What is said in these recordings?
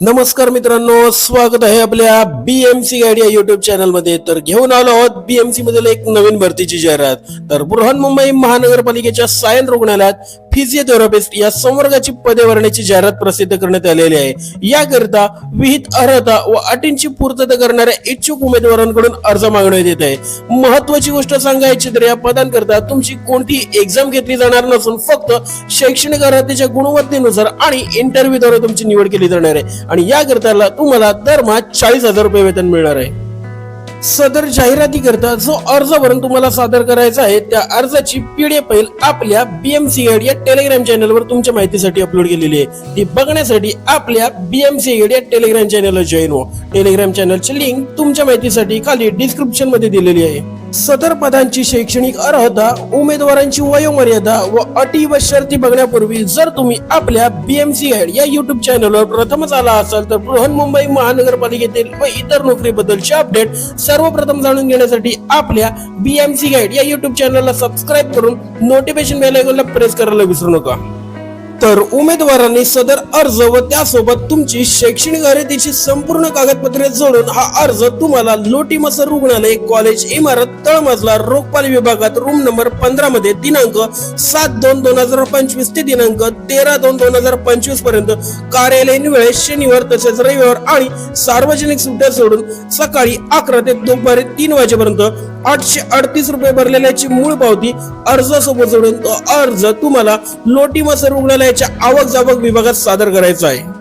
नमस्कार मित्रांनो स्वागत आहे आपल्या बीएमसी गाडी या युट्यूब चॅनलमध्ये तर घेऊन आलो आहोत बीएमसी मधील एक नवीन भरतीची जाहिरात. तर बृहन मुंबई महानगरपालिकेच्या सायन रुग्णालयात फिजिओथेरपिस्ट या संवर्गाची पदे भरण्याची जाहिरात प्रसिद्ध करण्यात आलेली आहे. याकरिता विहित अर्हता व अटींची पूर्तता करणाऱ्या इच्छुक उमेदवारांकडून अर्ज मागण्यात येत आहे. महत्वाची गोष्ट सांगायची तर या पदांकरता तुमची कोणती एक्झाम घेतली जाणार नसून फक्त शैक्षणिक अर्हतेच्या गुणवत्तेनुसार आणि इंटरव्ह्यूद्वारे तुमची निवड केली जाणार आहे. आणि याकरता तुम्हाला दरमहा चाळीस हजार रुपये वेतन मिळणार आहे. सदर जाहिराती करता जो अर्ज भरून तुम्हाला सादर करायचा आहे त्या अर्जाची पीडीएफ फाईल आपल्या बीएमसी गाईड या टेलिग्राम चॅनलवर तुमच्या माहितीसाठी अपलोड केलेली आहे. ती बघण्यासाठी आपल्या बीएमसी एड या टेलिग्राम चॅनलला जॉईन हो टेलिग्राम चॅनलची लिंक तुमच्या माहितीसाठी खाली डिस्क्रिप्शनमध्ये दिलेली आहे. सदर पदांची शैक्षणिक अर्हता उमेदवारांची वयोमर्यादा व अटी व शर्ती बघण्यापूर्वी जर तुम्ही आपल्या बीएमसी गाईड या युट्यूब चॅनलवर प्रथमच आला असाल तर बृहन मुंबई महानगरपालिकेतील व इतर नोकरीबद्दलचे अपडेट सर्वप्रथम जाणून घेण्यासाठी आपल्या बीएमसी गाईड या युट्यूब चॅनलला सबस्क्राईब करून नोटिफिकेशन बेल आयकॉनला प्रेस करायला विसरू नका. तर उमेदवारांनी सदर अर्ज व त्यासोबत तुमची शैक्षणिक अर्हतेची संपूर्ण कागदपत्रे जोडून हा अर्ज तुम्हाला लोटी मसर रुग्णालय कॉलेज इमारत तळमजला रोगपाल विभागात रूम नंबर पंधरा मध्ये दिनांक सात दोन दोन हजार पंचवीस ते दिनांक तेरा दोन दोन हजार पंचवीसपर्यंत कार्यालयीन वेळेस शनिवार तसेच रविवार आणि सार्वजनिक सुट्ट्या सोडून सकाळी अकरा ते दुपारी तीन वाजेपर्यंत आठशे अडतीस रुपये भरलेल्याची मूळ पावती अर्जासोबत जोडून तो अर्ज तुम्हाला लोटी मसर रुग्णालय रुग्णालयाच्या आवक जावक विभागात सादर करायचा आहे.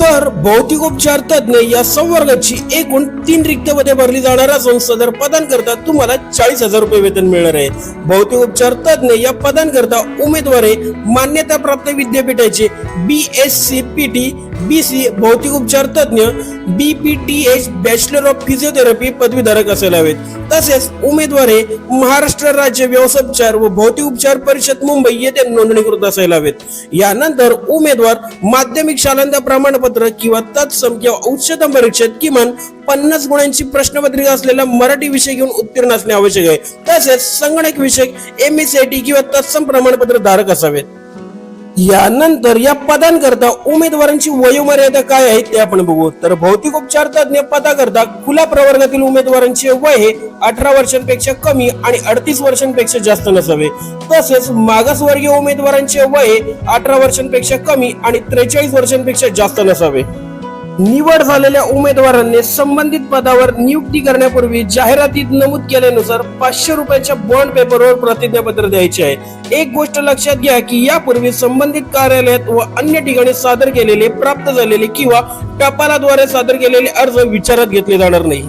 तर भौतिक उपचार तज्ञ या संवर्गाची एकूण तीन रिक्त पदे भरली जाणार असून सदर पदांकरता तुम्हाला चाळीस हजार रुपये वेतन मिळणार आहे. भौतिक उपचार तज्ञ या पदांकरता उमेदवार मान्यता प्राप्त विद्यापीठाचे B S C P T B C भौतिक उपचार तज्ञ B P T H bachelor of physiotherapy पदवीधारक असायला हवेत. तसेच उमेदवारे महाराष्ट्र राज्य व्यवसायोपचार व भौतिक उपचार परिषद मुंबई येथे नोंदणीकृत असायला हवेत. यानंतर उमेदवार माध्यमिक शालांत प्रमाणपत्र किंवा तत्सम किंवा उच्चतम परीक्षेत किमान पन्नास गुणांची प्रश्नपत्रिका असलेला मराठी विषय घेऊन उत्तीर्ण असणे आवश्यक आहे. तसेच संगणक विषय एम एस टी किंवा तत्सम प्रमाणपत्र धारक असावेत. यानंतर या पदांकरता उमेदवारांची वयोमर्यादा काय आहे ते आपण बघू. तर भौतिक उपचार तज्ञ पदाकरता खुल्या प्रवर्गातील उमेदवारांचे वय हे अठरा वर्षांपेक्षा कमी आणि अडतीस वर्षांपेक्षा जास्त नसावे. तसेच मागासवर्गीय उमेदवारांचे वय अठरा वर्षांपेक्षा कमी आणि त्रेचाळीस वर्षांपेक्षा जास्त नसावे. निवड झालेल्या उमेदवारांनी संबंधित पदावर नियुक्ती करण्यापूर्वी जाहिरातीत नमूद केल्यानुसार पाचशे रुपयाच्या बॉन्ड पेपरवर प्रतिज्ञापत्र द्यायचे आहे. एक गोष्ट लक्षात घ्या की यापूर्वी संबंधित कार्यालयात व अन्य ठिकाणी सादर केलेले प्राप्त झालेले किंवा टपालाद्वारे सादर केलेले अर्ज विचारात घेतले जाणार नाही.